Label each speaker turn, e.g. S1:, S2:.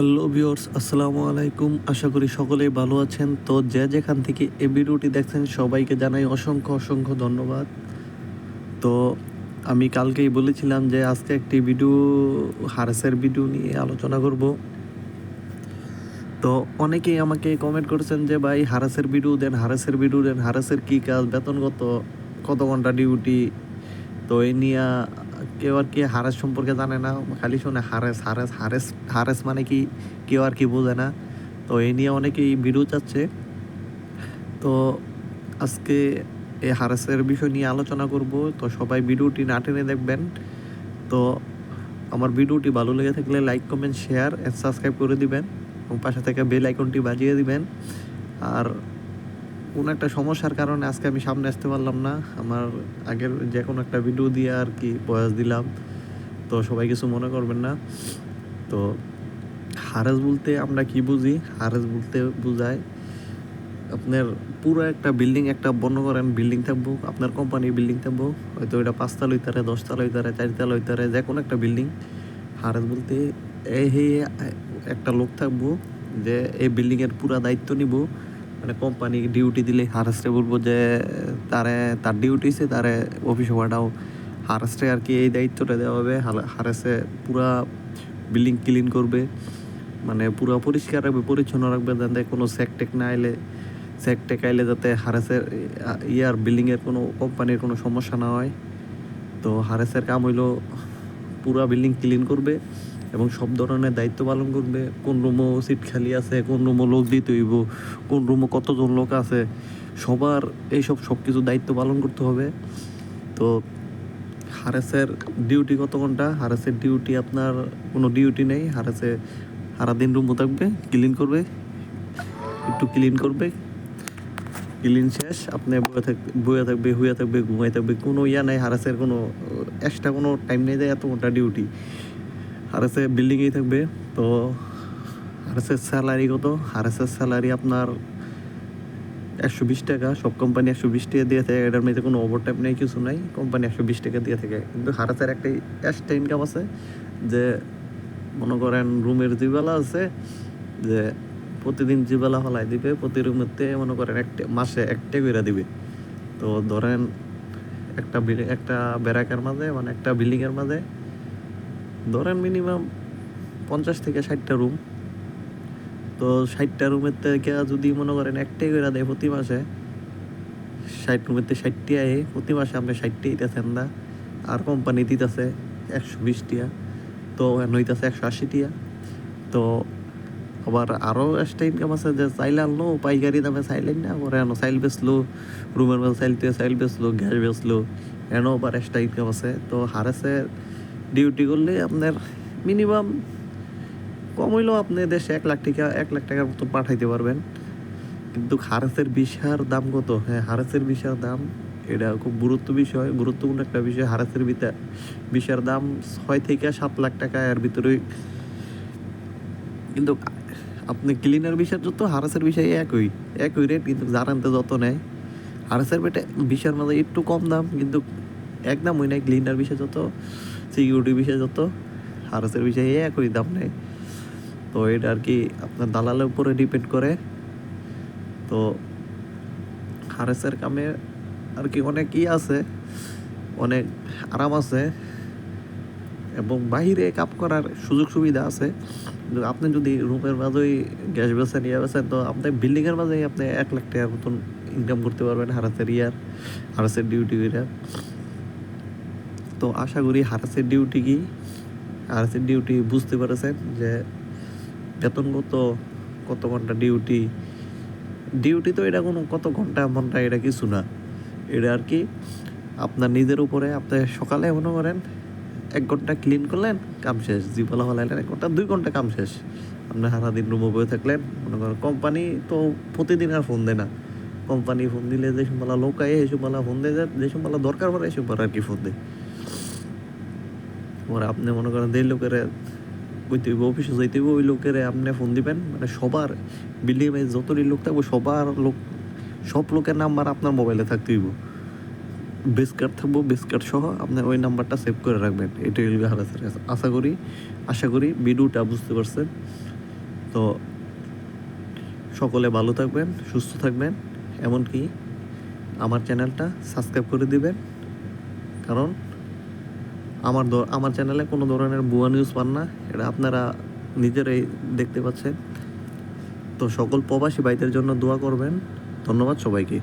S1: Hello viewers, আসসালামু আলাইকুম। আশা করি সকলেই ভালো আছেন। তো যে যেখান থেকে এই ভিডিওটি দেখছেন, সবাইকে জানাই অসংখ্য অসংখ্য ধন্যবাদ। তো আমি কালকেই বলেছিলাম যে আজকে একটি ভিডিও, হারেসের ভিডিও নিয়ে আলোচনা করব। তো অনেকেই আমাকে কমেন্ট করেছেন যে, ভাই, হারাসের ভিডিও দেন, হারাসের ভিডিও দেন, হারাসের কী কাজ? বেতন কত কত ঘণ্টা ডিউটি তো এই নিয়ে কেউ আর কি হারেস সম্পর্কে জানে না, খালি শোনে হারেস হারেস হারেস হারেস মানে কি, কেউ আর কি বোঝে না। তো এই নিয়ে অনেকেই ভিডিও চাচ্ছে তো আজকে এই হারেসের বিষয় নিয়ে আলোচনা করব। তো সবাই ভিডিওটি না টেনে দেখবেন। তো আমার ভিডিওটি ভালো লেগে থাকলে like, comment, share and subscribe করে দিবেন। এবং পাশে থেকে বেল আইকনটি বাজিয়ে দিবেন। আর কোনো একটা সমস্যার কারণে আজকে আমি সামনে আসতে পারলাম না। আমার আগের যে কোনো একটা ভিডিও দিয়ে আর কি বয়স দিলাম। তো সবাই কিছু মনে করবেন না। তো হারেস বলতে আমরা কি বুঝি? হারেস বলতে বোঝায় আপনার পুরো একটা বিল্ডিং একটা বন্ধ করেন বিল্ডিং থাকব, আপনার কোম্পানির বিল্ডিং থাকব। হয়তো এটা পাঁচতলা হইতারে দশতলা হইতারে চারতলা হইতারে যে কোনো একটা বিল্ডিং হারেস বলতে এই হে একটা লোক থাকব যে এই বিল্ডিংয়ের পুরা দায়িত্ব নিব। মানে কোম্পানি ডিউটি দিলে হারাসরে বলব যে, তারে, তার ডিউটি সে তারে অফিস হওয়াটাও হারাসরে আর কি এই দায়িত্বটা দেওয়া হবে। হারাসে পুরা বিল্ডিং ক্লিন করবে মানে পুরো পরিষ্কার রাখবে, পরিচ্ছন্ন রাখবে যাতে কোনো সেক টেক না এলে সেক টেক আইলে যাতে হারেসের ইয়ার বিল্ডিংয়ের কোনো কোম্পানির কোনো সমস্যা না হয়। তো হারেসের কাম হইল পুরা বিল্ডিং ক্লিন করবে। এবং সব ধরনের দায়িত্ব পালন করবে। কোন রুমও সিট খালি আছে, কোন রুমও লোক দিতে হইব, কোন রুমও কতজন লোক আছে, সবার এইসব সব কিছু দায়িত্ব পালন করতে হবে। তো হারেসের ডিউটি কত ঘণ্টা? হারেসের ডিউটি আপনার কোনো ডিউটি নেই। হারেসে সারাদিন রুমও থাকবে ক্লিন করবে, একটু ক্লিন করবে। ক্লিন শেষ, আপনি বয়ে থাকবে বয়ে থাকবে হুয়ে থাকবে ঘুমাই থাকবে, কোনো ইয়া নাই। হারাসের কোনো, এক্সট্রা কোনো টাইম নেই দেয় এত ঘণ্টা ডিউটি হারেসে বিল্ডিংয়েই থাকবে। তো আর হারেসের স্যালারি কত? আর হারেসের স্যালারি আপনার একশো বিশ টাকা। সব কোম্পানি একশো বিশ টাকা দিয়ে থাকে। এটার মধ্যে কোনো ওভার টাইপ নেই, কিছু নাই। কোম্পানি একশো বিশ টাকা দিয়ে থাকে। কিন্তু হারাসের একটা এক্সট্রা ইনকাম আছে যে, মনে করেন রুমের জিবেলা আছে, যে প্রতিদিন জিবেলা হলাই দিবে, প্রতি রুমেতে মনে করেন একটা, মাসে একটা করে দিবে। তো ধরেন একটা একটা বেড়াকের মাঝে মানে একটা বিল্ডিংয়ের মাঝে ধরেন মিনিমাম পঞ্চাশ থেকে ষাটটা রুম তো ষাটটা রুমের থেকে যদি মনে করেন একটাই করে দেয় প্রতি মাসে, ষাট রুমের থেকে ষাটটি আয়ে, প্রতি মাসে আপনি ষাটটি দিতেছেন না। আর কোম্পানি দিতেছে একশো বিশ টিয়া তো নইতেছে একশো আশি টিয়া তো আবার আরও একটা ইনকাম আছে যে চাইল আনলো পাইকারি দামে চাইলেন না পরে এনো চাইল বেচলো রুমের মধ্যে চাইল দিয়ে চাইল বেচলো, গ্যাস বেচলো এনো আবার একটা ইনকাম আছে। তো হারেসের ডিউটি করলে আপনার মিনিমাম কম হইলেও আপনি দেশে এক লাখ টাকা, এক লাখ টাকার মতো পাঠাইতে পারবেন। কিন্তু হারেসের বিষার দাম কত? হ্যাঁ হারেসের বিষার দাম, এটা খুব গুরুত্ব বিষয়, গুরুত্বপূর্ণ একটা বিষয়। হারেসের ভিতরে বিষার দাম ছয় থেকে সাত লাখ টাকা এর ভিতরে। কিন্তু আপনি ক্লিনার বিষয় যত, হারেসের বিষয় একই একই রেট কিন্তু জানানতে যত নেয়, হারেসের বেটে বিষার মধ্যে একটু কম দাম, কিন্তু একদম ওই নাই ক্লিনার বিষয় যত সিকিউরিটি বিষয় যত, হারাসের বিষয়ে একই দাম নেয় তো এটা আর কি আপনার দালালের উপরে ডিপেন্ড করে। তো হারেসের কামে আর কি অনেক ই আছে, অনেক আরাম আছে, এবং বাহিরে কাপ করার সুযোগ সুবিধা আছে। আপনি যদি রুমের মাঝেই গ্যাস বেছেন ইয়ে বেছেন, তো আপনি বিল্ডিংয়ের মাঝেই আপনি এক লাখ টাকার মতন ইনকাম করতে পারবেন হারাসের ইয়ার, হারাসের ডিউটি করে। তো আশা করি হারাসের ডিউটি কি? হারাসের ডিউটি বুঝতে পেরেছেন যে বেতন কত কত ঘণ্টা ডিউটি ডিউটি তো এটা কোনো কত ঘণ্টা ঘণ্টা এটা কিছু না। এটা আর কি আপনার নিজের উপরে, আপনি সকালে মনে করেন এক ঘণ্টা ক্লিন করলেন, কাম শেষ। জিপালা হলাইলেন এক ঘণ্টা, দুই ঘণ্টা কাম শেষ। আপনি সারাদিন রুমে বয়ে থাকলেন, মনে করেন কোম্পানি তো প্রতিদিন আর ফোন দেয় না। কোম্পানি ফোন দিলে যে সময় লোক আয় এই ফোন দেয়, যে সময় দরকার পড়ে এই সময় আর কি ফোন দেয়। পরে আপনি মনে করেন দেড় লোকের কইতে হইব, অফিসে যাইতে হইব, ওই লোকের আপনি ফোন দিবেন। মানে সবার বিল্ডিং এ যতটি লোক থাকব, সবার লোক, সব লোকের নাম্বার আপনার মোবাইলে থাকতে হইব। বেস কার্ড থাকব বেস কার্ড সহ আপনার ওই নাম্বারটা সেভ করে রাখবেন। এটাই হইল হারাসের আশা করি আশা করি ভিডিওটা বুঝতে পারছেন। তো সকলে ভালো থাকবেন, সুস্থ থাকবেন। এমনকি আমার চ্যানেলটা সাবস্ক্রাইব করে দিবেন। কারণ আমার আমার চ্যানেলে কোনো ধরনের ভুয়া নিউজ পান না। এটা আপনারা নিজেরাই দেখতে পাচ্ছেন। তো সকল প্রবাসী ভাইদের জন্য দোয়া করবেন। ধন্যবাদ সবাইকে।